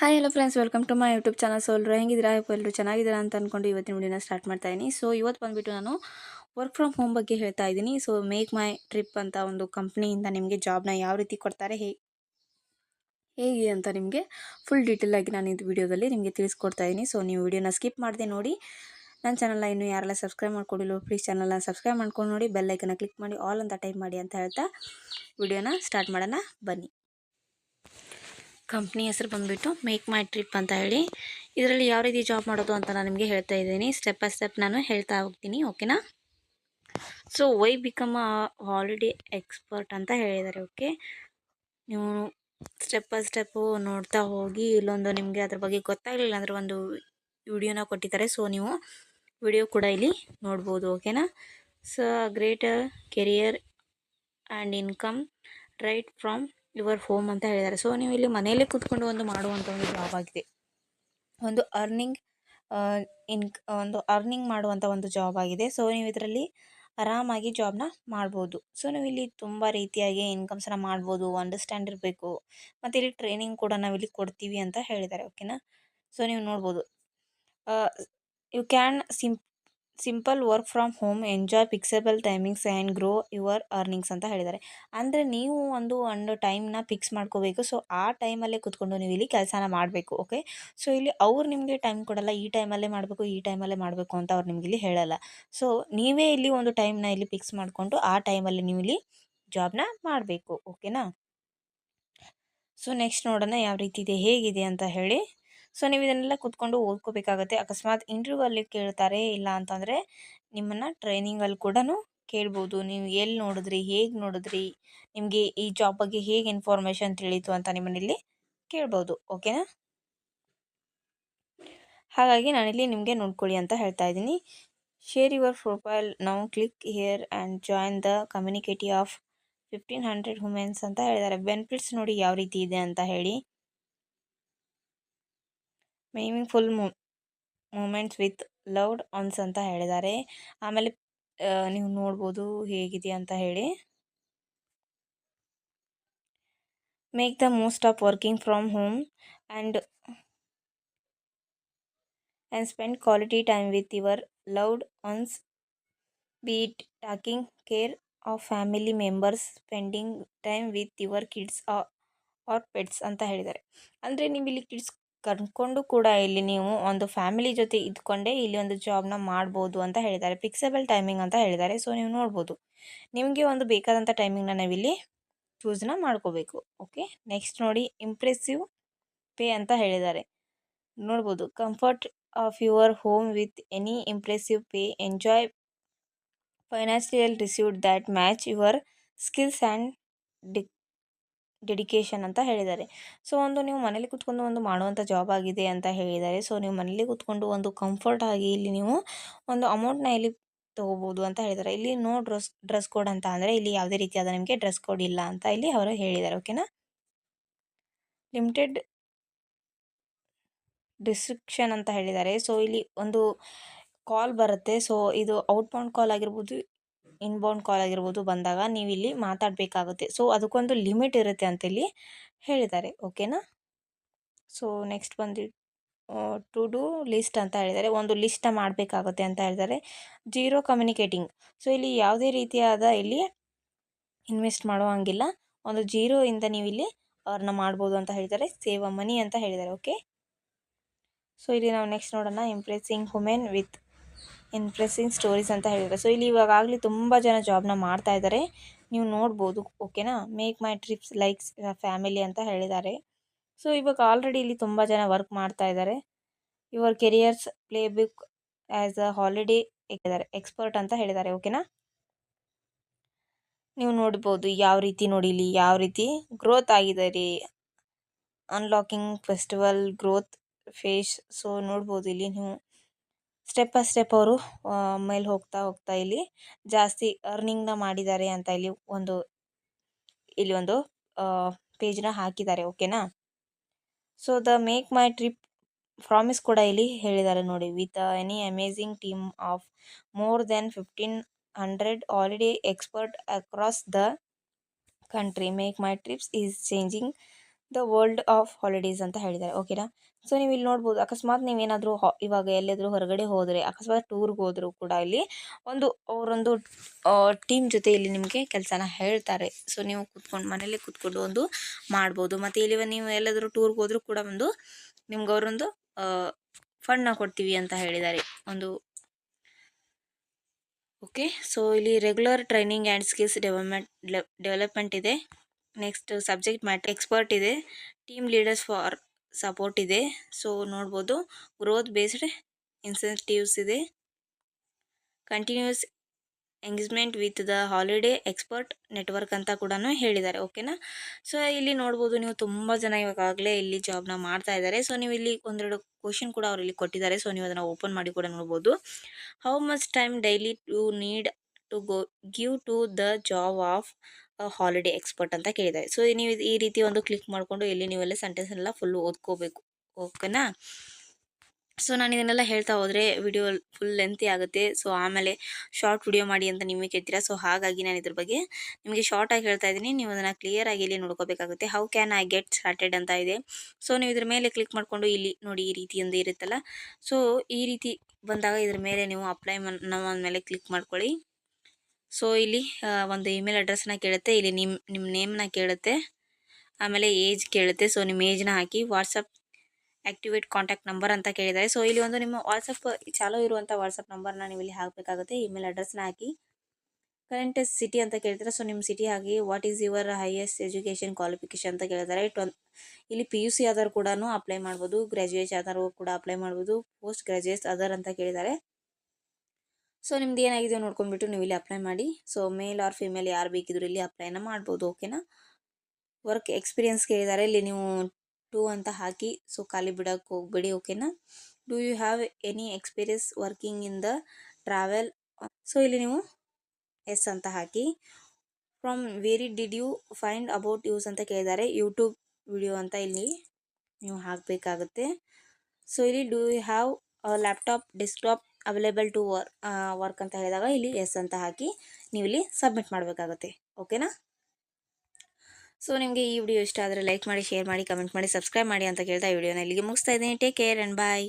Hi hello friends welcome to my YouTube channel so ಎಲ್ಲರೂ ಹೆಂಗಿದ್ದೀರಾ? ಎಲ್ಲರೂ ಚೆನ್ನಾಗಿದ್ದೀರಾ ಅಂತ ಅಂದ್ಕೊಂಡು ಇವತ್ತಿನ ವಿಡಿಯೋನ ಸ್ಟಾರ್ಟ್ ಮಾಡ್ತಾ ಇದ್ದೀನಿ ಸೊ ಇವತ್ತು ಬಂದುಬಿಟ್ಟು ನಾನು ವರ್ಕ್ ಫ್ರಮ್ ಹೋಮ್ ಬಗ್ಗೆ ಹೇಳ್ತಾ ಇದ್ದೀನಿ ಸೊ ಮೇಕ್ ಮೈ ಟ್ರಿಪ್ ಅಂತ ಒಂದು ಕಂಪ್ನಿಯಿಂದ ನಿಮಗೆ ಜಾಬ್ನ ಯಾವ ರೀತಿ ಕೊಡ್ತಾರೆ ಹೇಗೆ ಹೇಗೆ ಅಂತ ನಿಮಗೆ ಫುಲ್ ಡೀಟೇಲಾಗಿ ನಾನು ಇದು ವಿಡಿಯೋದಲ್ಲಿ ನಿಮಗೆ ತಿಳಿಸ್ಕೊಡ್ತಾ ಇದ್ದೀನಿ ಸೊ ನೀವು ವಿಡಿಯೋನ ಸ್ಕಿಪ್ ಮಾಡಿದೆ ನೋಡಿ. ನನ್ನ ಚಾನಲ್ನ ಇನ್ನೂ ಯಾರೆಲ್ಲ ಸಬ್ಸ್ಕ್ರೈಬ್ ಮಾಡ್ಕೊಂಡಿಲ್ಲ ಪ್ಲೀಸ್ ಚಾನಲ್ನ ಸಬ್ಸ್ಕ್ರೈಬ್ ಮಾಡ್ಕೊಂಡು ನೋಡಿ. ಬೆಲ್ಲೈಕನ್ನ ಕ್ಲಿಕ್ ಮಾಡಿ ಆಲ್ ಅಂತ ಟೈಪ್ ಮಾಡಿ ಅಂತ ಹೇಳ್ತಾ ವಿಡಿಯೋನ ಸ್ಟಾರ್ಟ್ ಮಾಡೋಣ. ಬನ್ನಿ. ಕಂಪ್ನಿ ಹೆಸರು ಬಂದುಬಿಟ್ಟು ಮೇಕ್ ಮೈ ಟ್ರಿಪ್ ಅಂತ ಹೇಳಿ. ಇದರಲ್ಲಿ ಯಾವ ರೀತಿ ಜಾಬ್ ಮಾಡೋದು ಅಂತ ನಾನು ನಿಮಗೆ ಹೇಳ್ತಾ ಇದ್ದೀನಿ. ಸ್ಟೆಪ್ ಬೈ ಸ್ಟೆಪ್ ನಾನು ಹೇಳ್ತಾ ಹೋಗ್ತೀನಿ ಓಕೆನಾ so why become a holiday expert ಅಂತ ಹೇಳಿದ್ದಾರೆ ಓಕೆ ನೀವು ಸ್ಟೆಪ್ ಬೈ ಸ್ಟೆಪ್ಪು ನೋಡ್ತಾ ಹೋಗಿ, ಇಲ್ಲೊಂದು ನಿಮಗೆ ಅದ್ರ ಬಗ್ಗೆ ಗೊತ್ತಾಗಲಿಲ್ಲ ಅಂದರೆ ಒಂದು ವಿಡಿಯೋನ ಕೊಟ್ಟಿದ್ದಾರೆ. ಸೊ ನೀವು ವಿಡಿಯೋ ಕೂಡ ಇಲ್ಲಿ ನೋಡ್ಬೋದು ಓಕೆನಾ so greater career and income right from your home ಅಂತ ಹೇಳಿದ್ದಾರೆ. ಸೊ ನೀವು ಇಲ್ಲಿ ಮನೆಯಲ್ಲೇ ಕೂತ್ಕೊಂಡು ಒಂದು ಮಾಡುವಂಥ ಒಂದು ಜಾಬ್ ಆಗಿದೆ. ಒಂದು ಅರ್ನಿಂಗ್ ಇನ್ ಒಂದು ಅರ್ನಿಂಗ್ ಮಾಡುವಂಥ ಒಂದು ಜಾಬ್ ಆಗಿದೆ. ಸೊ ನೀವು ಇದರಲ್ಲಿ ಆರಾಮಾಗಿ ಜಾಬ್ನ ಮಾಡ್ಬೋದು. ಸೊ ನೀವು ಇಲ್ಲಿ ತುಂಬ ರೀತಿಯಾಗಿ ಇನ್ಕಮ್ಸನ್ನ ಮಾಡ್ಬೋದು ಅಂಡರ್ಸ್ಟ್ಯಾಂಡ್ ಇರಬೇಕು. ಮತ್ತು ಇಲ್ಲಿ ಟ್ರೈನಿಂಗ್ ಕೂಡ ನಾವಿಲ್ಲಿ ಕೊಡ್ತೀವಿ ಅಂತ ಹೇಳಿದ್ದಾರೆ ಓಕೆನಾ ಸೊ ನೀವು ನೋಡ್ಬೋದು. You can simp simple work from home enjoy fixable timings and grow your earnings ಅಂತ ಹೇಳಿದ್ದಾರೆ. ಅಂದರೆ ನೀವು ಒಂದು ಒಂದು ಟೈಮ್ನ ಫಿಕ್ಸ್ ಮಾಡ್ಕೋಬೇಕು. ಸೊ ಆ ಟೈಮಲ್ಲೇ ಕೂತ್ಕೊಂಡು ನೀವು ಇಲ್ಲಿ ಕೆಲಸನ ಮಾಡಬೇಕು ಓಕೆ ಸೊ ಇಲ್ಲಿ ಅವ್ರು ನಿಮಗೆ ಟೈಮ್ ಕೊಡಲ್ಲ. ಈ ಟೈಮಲ್ಲೇ ಮಾಡಬೇಕು, ಈ ಟೈಮಲ್ಲೇ ಮಾಡಬೇಕು ಅಂತ ಅವ್ರು ನಿಮಗೆ ಇಲ್ಲಿ ಹೇಳಲ್ಲ. ಸೊ ನೀವೇ ಇಲ್ಲಿ ಒಂದು ಟೈಮ್ನ ಇಲ್ಲಿ ಫಿಕ್ಸ್ ಮಾಡಿಕೊಂಡು ಆ ಟೈಮಲ್ಲಿ ನೀವು ಇಲ್ಲಿ ಜಾಬ್ನ ಮಾಡಬೇಕು ಓಕೆನಾ ಸೊ ನೆಕ್ಸ್ಟ್ ನೋಡೋಣ ಯಾವ ರೀತಿ ಇದೆ, ಹೇಗಿದೆ ಅಂತ ಹೇಳಿ. ಸೊ, ನೀವು ಇದನ್ನೆಲ್ಲ ಕೂತ್ಕೊಂಡು ಓದ್ಕೋಬೇಕಾಗತ್ತೆ. ಅಕಸ್ಮಾತ್ ಇಂಟರ್ವ್ಯೂ ಅಲ್ಲಿ ಕೇಳ್ತಾರೆ, ಇಲ್ಲ ಅಂತಂದರೆ ನಿಮ್ಮನ್ನು ಟ್ರೈನಿಂಗಲ್ಲಿ ಕೂಡ ಕೇಳ್ಬೋದು. ನೀವು ಎಲ್ಲಿ ನೋಡಿದ್ರಿ, ಹೇಗೆ ನೋಡಿದ್ರಿ, ನಿಮಗೆ ಈ ಜಾಬ್ ಬಗ್ಗೆ ಹೇಗೆ ಇನ್ಫಾರ್ಮೇಷನ್ ತಿಳಿಯಿತು ಅಂತ ನಿಮ್ಮನ್ನಿಲ್ಲಿ ಕೇಳ್ಬೋದು. ಓಕೆನಾ ಹಾಗಾಗಿ ನಾನಿಲ್ಲಿ ನಿಮಗೆ ನೋಡ್ಕೊಳ್ಳಿ ಅಂತ ಹೇಳ್ತಾ ಇದ್ದೀನಿ. ಶೇರ್ ಯುವರ್ ಪ್ರೊಫೈಲ್ ನಾವು click here and join the community of fifteen hundred womens ಅಂತ ಹೇಳಿದ್ದಾರೆ. ಬೆನಿಫಿಟ್ಸ್ ನೋಡಿ ಯಾವ ರೀತಿ ಇದೆ ಅಂತ ಹೇಳಿ. Meaningful moments with loved ones ಅಂತ ಹೇಳಿದ್ದಾರೆ. ಆಮೇಲೆ ನೀವು ನೋಡ್ಬೋದು ಹೇಗಿದೆ ಅಂತ ಹೇಳಿ. Make the most of working from home and and spend quality time with your loud ones beat talking care of family members spending time with your kids or pets ಅಂತ ಹೇಳಿದ್ದಾರೆ. ಅಂದರೆ ನೀವು ಇಲ್ಲಿ ಕಿಡ್ಸ್ ಕರ್ಕೊಂಡು ಕೂಡ ಇಲ್ಲಿ ನೀವು ಒಂದು ಫ್ಯಾಮಿಲಿ ಜೊತೆ ಇದ್ಕೊಂಡೇ ಇಲ್ಲಿ ಒಂದು ಜಾಬ್ನ ಮಾಡ್ಬೋದು ಅಂತ ಹೇಳಿದ್ದಾರೆ. ಫಿಕ್ಸಬಲ್ ಟೈಮಿಂಗ್ ಅಂತ ಹೇಳಿದ್ದಾರೆ. ಸೊ, ನೀವು ನೋಡ್ಬೋದು. ನಿಮಗೆ ಒಂದು ಬೇಕಾದಂಥ ಟೈಮಿಂಗ್ನ ನಾವಿಲ್ಲಿ ಚೂಸ್ನ ಮಾಡ್ಕೋಬೇಕು. ಓಕೆ? ನೆಕ್ಸ್ಟ್ ನೋಡಿ ಇಂಪ್ರೆಸಿವ್ ಪೇ ಅಂತ ಹೇಳಿದ್ದಾರೆ. ನೋಡ್ಬೋದು, comfort of your home with any impressive pay. Enjoy financial received that match your skills and de dedication ಅಂತ ಹೇಳಿದ್ದಾರೆ. ಸೊ ಒಂದು ನೀವು ಮನೇಲಿ ಕೂತ್ಕೊಂಡು ಒಂದು ಮಾಡುವಂಥ ಜಾಬ್ ಆಗಿದೆ ಅಂತ ಹೇಳಿದ್ದಾರೆ. ಸೊ ನೀವು ಮನೇಲಿ ಕೂತ್ಕೊಂಡು ಒಂದು ಕಂಫರ್ಟ್ ಆಗಿ ಇಲ್ಲಿ ನೀವು ಒಂದು ಅಮೌಂಟ್ನ ಇಲ್ಲಿ ತಗೋಬೋದು ಅಂತ ಹೇಳಿದ್ದಾರೆ. ಇಲ್ಲಿ ನೋ ಡ್ರೆಸ್ ಡ್ರೆಸ್ ಕೋಡ್ ಅಂತ ಅಂದರೆ ಇಲ್ಲಿ ಯಾವುದೇ ರೀತಿಯಾದ ನಿಮಗೆ ಡ್ರೆಸ್ ಕೋಡ್ ಇಲ್ಲ ಅಂತ ಇಲ್ಲಿ ಅವರು ಹೇಳಿದ್ದಾರೆ ಓಕೆನಾ ಲಿಮಿಟೆಡ್ ಡಿಸ್ಕ್ರಿಪ್ಷನ್ ಅಂತ ಹೇಳಿದ್ದಾರೆ. ಸೊ ಇಲ್ಲಿ ಒಂದು ಕಾಲ್ ಬರುತ್ತೆ. ಸೊ ಇದು ಔಟ್ಬೌಂಡ್ ಕಾಲ್ ಆಗಿರ್ಬೋದು ಇನ್ಬೌಂಡ್ ಕಾಲ್ ಆಗಿರ್ಬೋದು ಬಂದಾಗ ನೀವು ಇಲ್ಲಿ ಮಾತಾಡಬೇಕಾಗುತ್ತೆ. ಸೊ ಅದಕ್ಕೊಂದು ಲಿಮಿಟ್ ಇರುತ್ತೆ ಅಂತ ಇಲ್ಲಿ ಹೇಳಿದ್ದಾರೆ ಓಕೆನಾ ಸೊ ನೆಕ್ಸ್ಟ್ ಬಂದು ಟು ಡೂ ಲಿಸ್ಟ್ ಅಂತ ಹೇಳಿದ್ದಾರೆ. ಒಂದು ಲಿಸ್ಟ್ನ ಮಾಡಬೇಕಾಗುತ್ತೆ ಅಂತ ಹೇಳಿದ್ದಾರೆ. ಜೀರೋ ಕಮ್ಯುನಿಕೇಟಿಂಗ್ ಸೊ ಇಲ್ಲಿ ಯಾವುದೇ ರೀತಿಯಾದ ಇಲ್ಲಿ ಇನ್ವೆಸ್ಟ್ ಮಾಡೋ ಹಂಗಿಲ್ಲ. ಒಂದು ಜೀರೋ ಇಂದ ನೀವು ಇಲ್ಲಿ ಅವ್ರನ್ನ ಮಾಡ್ಬೋದು ಅಂತ ಹೇಳಿದ್ದಾರೆ. ಸೇವ್ ಮನಿ ಅಂತ ಹೇಳಿದ್ದಾರೆ ಓಕೆ ಸೊ ಇಲ್ಲಿ ನಾವು ನೆಕ್ಸ್ಟ್ ನೋಡೋಣ. Impressing women with impressing stories ಅಂತ ಹೇಳಿದ್ದಾರೆ ಸೊ ಇಲ್ಲಿ ಇವಾಗಲೇ ತುಂಬ ಜನ ಜಾಬ್ನ ಮಾಡ್ತಾ ಇದ್ದಾರೆ ನೀವು ನೋಡ್ಬೋದು ಓಕೆನಾ make my trips likes family ಅಂತ ಹೇಳಿದ್ದಾರೆ. ಸೊ ಇವಾಗ ಆಲ್ರೆಡಿ ಇಲ್ಲಿ ತುಂಬ ಜನ ವರ್ಕ್ ಮಾಡ್ತಾ ಇದ್ದಾರೆ your careers playbook as a holiday expert ಅಂತ ಹೇಳಿದ್ದಾರೆ ಓಕೆನಾ ನೀವು ನೋಡ್ಬೋದು, ಯಾವ ರೀತಿ ನೋಡಿ ಇಲ್ಲಿ ಯಾವ ರೀತಿ ಗ್ರೋತ್ ಆಗಿದೆ ರೀ? Unlocking festival growth phase so ನೋಡ್ಬೋದು ಇಲ್ಲಿ ನೀವು. ಸ್ಟೆಪ್ ಬೈ ಸ್ಟೆಪ್ ಅವರು ಮೇಲೆ ಹೋಗ್ತಾ ಹೋಗ್ತಾ ಇಲ್ಲಿ ಜಾಸ್ತಿ ಅರ್ನಿಂಗ್ನ ಮಾಡಿದ್ದಾರೆ ಅಂತ ಇಲ್ಲಿ ಒಂದು ಇಲ್ಲಿ ಒಂದು ಪೇಜ್ನ ಹಾಕಿದ್ದಾರೆ ಓಕೆನಾ so the make my trip promise ಕೂಡ ಇಲ್ಲಿ ಹೇಳಿದ್ದಾರೆ ನೋಡಿ. With any amazing team of more than fifteen hundred already expert across the country make my trips is changing the world of holidays ಅಂತ ಹೇಳಿದ್ದಾರೆ. ಓಕೆನಾ ಸೊ ನೀವು ಇಲ್ಲಿ ನೋಡ್ಬೋದು, ಅಕಸ್ಮಾತ್ ನೀವೇನಾದರೂ ಇವಾಗ ಎಲ್ಲಾದರೂ ಹೊರಗಡೆ ಹೋದರೆ, ಅಕಸ್ಮಾತ್ ಟೂರ್ಗೆ ಹೋದರೂ ಕೂಡ ಇಲ್ಲಿ ಒಂದು, ಅವರೊಂದು ಟೀಮ್ ಜೊತೆ ಇಲ್ಲಿ ನಿಮಗೆ ಕೆಲಸನ ಹೇಳ್ತಾರೆ. ಸೊ ನೀವು ಕೂತ್ಕೊಂಡು, ಮನೇಲಿ ಕೂತ್ಕೊಂಡು ಒಂದು ಮಾಡ್ಬೋದು. ಮತ್ತು ಇಲ್ಲಿ ನೀವು ಎಲ್ಲಾದರೂ ಟೂರ್ಗೆ ಹೋದರೂ ಕೂಡ ಒಂದು ನಿಮ್ಗೆ ಅವರೊಂದು ಫಂಡ್ನ ಕೊಡ್ತೀವಿ ಅಂತ ಹೇಳಿದ್ದಾರೆ. ಒಂದು ಓಕೆ ಸೊ ಇಲ್ಲಿ regular training and skills development development ಇದೆ. ನೆಕ್ಸ್ಟ್ ಸಬ್ಜೆಕ್ಟ್ ಮ್ಯಾಟ್ರ್ ಎಕ್ಸ್ಪರ್ಟ್ ಇದೆ. ಟೀಮ್ ಲೀಡರ್ಸ್ ಫಾರ್ ಸಪೋರ್ಟ್ ಇದೆ. ಸೊ ನೋಡ್ಬೋದು. ಗ್ರೋತ್ ಬೇಸ್ಡ್ ಇನ್ಸೆಂಟಿವ್ಸ್ ಇದೆ. Continuous engagement with the holiday expert network ಅಂತ ಕೂಡ ಹೇಳಿದ್ದಾರೆ. ಓಕೆನಾ ಸೊ ಇಲ್ಲಿ ನೋಡ್ಬೋದು ನೀವು ತುಂಬ ಜನ ಇವಾಗಲೇ ಇಲ್ಲಿ ಜಾಬ್ನ ಮಾಡ್ತಾ ಇದ್ದಾರೆ. ಸೊ ನೀವು ಇಲ್ಲಿ ಒಂದೆರಡು ಕ್ವಶನ್ ಕೂಡ ಅವರು ಇಲ್ಲಿ ಕೊಟ್ಟಿದ್ದಾರೆ. ಸೊ ನೀವು ಅದನ್ನು ಓಪನ್ ಮಾಡಿ ಕೂಡ ನೋಡ್ಬೋದು. How much time daily to need to go give to the job of holiday expert ಅಂತ ಕೇಳಿದ್ದಾರೆ. ಸೊ ನೀವು ಈ ರೀತಿ ಒಂದು ಕ್ಲಿಕ್ ಮಾಡಿಕೊಂಡು ಇಲ್ಲಿ ನೀವೆಲ್ಲ ಸೆಂಟೆನ್ಸ್ ಎಲ್ಲ ಫುಲ್ ಓದ್ಕೋಬೇಕು. ಓಕೆನಾ? ಸೊ ನಾನು ಇದನ್ನೆಲ್ಲ ಹೇಳ್ತಾ ಹೋದರೆ ವಿಡಿಯೋ ಫುಲ್ ಲೆಂತಿ ಆಗುತ್ತೆ. ಸೊ ಆಮೇಲೆ ಶಾರ್ಟ್ ವಿಡಿಯೋ ಮಾಡಿ ಅಂತ ನಿಮಗೆ ಕೇಳ್ತೀರಾ? ಸೊ ಹಾಗಾಗಿ ನಾನು ಇದ್ರ ಬಗ್ಗೆ ನಿಮಗೆ ಶಾರ್ಟಾಗಿ ಹೇಳ್ತಾ ಇದ್ದೀನಿ. ನೀವು ಅದನ್ನು ಕ್ಲಿಯರಾಗಿ ಇಲ್ಲಿ ನೋಡ್ಕೋಬೇಕಾಗುತ್ತೆ. How can I get started ಅಂತ ಇದೆ. ಸೊ ನೀವು ಇದ್ರ ಮೇಲೆ ಕ್ಲಿಕ್ ಮಾಡಿಕೊಂಡು ಇಲ್ಲಿ ನೋಡಿ ಈ ರೀತಿ ಒಂದು ಇರುತ್ತಲ್ಲ. ಸೊ ಈ ರೀತಿ ಬಂದಾಗ ಇದ್ರ ಮೇಲೆ ನೀವು ಅಪ್ಲೈ ಮೇಲೆ ಕ್ಲಿಕ್ ಮಾಡ್ಕೊಳ್ಳಿ. ಸೊ ಇಲ್ಲಿ ಒಂದು ಇಮೇಲ್ ಅಡ್ರೆಸ್ನ ಕೇಳುತ್ತೆ. ಇಲ್ಲಿ ನಿಮ್ಮ ನಿಮ್ಮ ನೇಮ್ನ ಕೇಳುತ್ತೆ. ಆಮೇಲೆ ಏಜ್ ಕೇಳುತ್ತೆ. ಸೊ ನಿಮ್ಮ ಏಜ್ನ ಹಾಕಿ ವಾಟ್ಸಪ್ ಆ್ಯಕ್ಟಿವೇಟ್ ಕಾಂಟ್ಯಾಕ್ಟ್ ನಂಬರ್ ಅಂತ ಕೇಳಿದ್ದಾರೆ. ಸೊ ಇಲ್ಲಿ ಒಂದು ನಿಮ್ಮ ವಾಟ್ಸಪ್ ಚಾಲೂ ಇರುವಂಥ ವಾಟ್ಸಪ್ ನಂಬರ್ನ ನೀವು ಇಲ್ಲಿ ಹಾಕಬೇಕಾಗುತ್ತೆ. ಇಮೇಲ್ ಅಡ್ರೆಸ್ನ ಹಾಕಿ. ಕರೆಂಟ್ ಸಿಟಿ ಅಂತ ಕೇಳ್ತಾರೆ? ಸೊ ನಿಮ್ಮ city hockey what is your highest education qualification ಅಂತ ಕೇಳಿದ್ದಾರೆ. ಟ್ವೆಲ್ ಇಲ್ಲಿ ಪಿ ಯು ಸಿ ಆದರೂ ಕೂಡ ಅಪ್ಲೈ ಮಾಡ್ಬೋದು. ಗ್ರ್ಯಾಜುಯೇಟ್ ಆದರೂ ಕೂಡ ಅಪ್ಲೈ ಮಾಡ್ಬೋದು. ಪೋಸ್ಟ್ ಗ್ರ್ಯಾಜುಯೇಟ್ಸ್ ಅದರ್ ಅಂತ ಕೇಳಿದ್ದಾರೆ. ಸೊ ನಿಮ್ದು ಏನಾಗಿದೆ ನೋಡ್ಕೊಂಡ್ಬಿಟ್ಟು ನೀವು ಇಲ್ಲಿ ಅಪ್ಲೈ ಮಾಡಿ. ಸೊ ಮೇಲ್ ಆರ್ ಫಿಮೇಲ್ ಯಾರು ಬೇಕಿದ್ರು ಇಲ್ಲಿ ಅಪ್ಲೈನ ಮಾಡ್ಬೋದು ಓಕೆನಾ ವರ್ಕ್ ಎಕ್ಸ್ಪೀರಿಯನ್ಸ್ ಕೇಳಿದ್ದಾರೆ ಇಲ್ಲಿ ನೀವು ಟೂ ಅಂತ ಹಾಕಿ ಸೊ ಖಾಲಿ ಬಿಡೋಕ್ಕೆ ಹೋಗ್ಬೇಡಿ ಓಕೆನಾ do you have any experience working in the travel so ಇಲ್ಲಿ ನೀವು ಎಸ್ ಅಂತ ಹಾಕಿ. From where did you find about us ಅಂತ ಕೇಳಿದ್ದಾರೆ ಯೂಟ್ಯೂಬ್ ವಿಡಿಯೋ ಅಂತ ಇಲ್ಲಿ ನೀವು ಹಾಕಬೇಕಾಗುತ್ತೆ. ಸೊ ಇಲ್ಲಿ do you have laptop desktop available to wor work ಅಂತ ಹೇಳಿದಾಗ ಇಲ್ಲಿ ಎಸ್ ಅಂತ ಹಾಕಿ ನೀವು ಇಲ್ಲಿ ಸಬ್ಮಿಟ್ ಮಾಡಬೇಕಾಗುತ್ತೆ ಓಕೆನಾ ಸೊ ನಿಮಗೆ ಈ ವಿಡಿಯೋ ಇಷ್ಟ ಆದರೆ ಲೈಕ್ ಮಾಡಿ ಶೇರ್ ಮಾಡಿ ಕಮೆಂಟ್ ಮಾಡಿ ಸಬ್ಸ್ಕ್ರೈಬ್ ಮಾಡಿ ಅಂತ ಕೇಳ್ತಾ ಈ ವಿಡಿಯೋನ ಇಲ್ಲಿಗೆ ಮುಗಿಸ್ತಾ ಇದ್ದೀನಿ. Take care and bye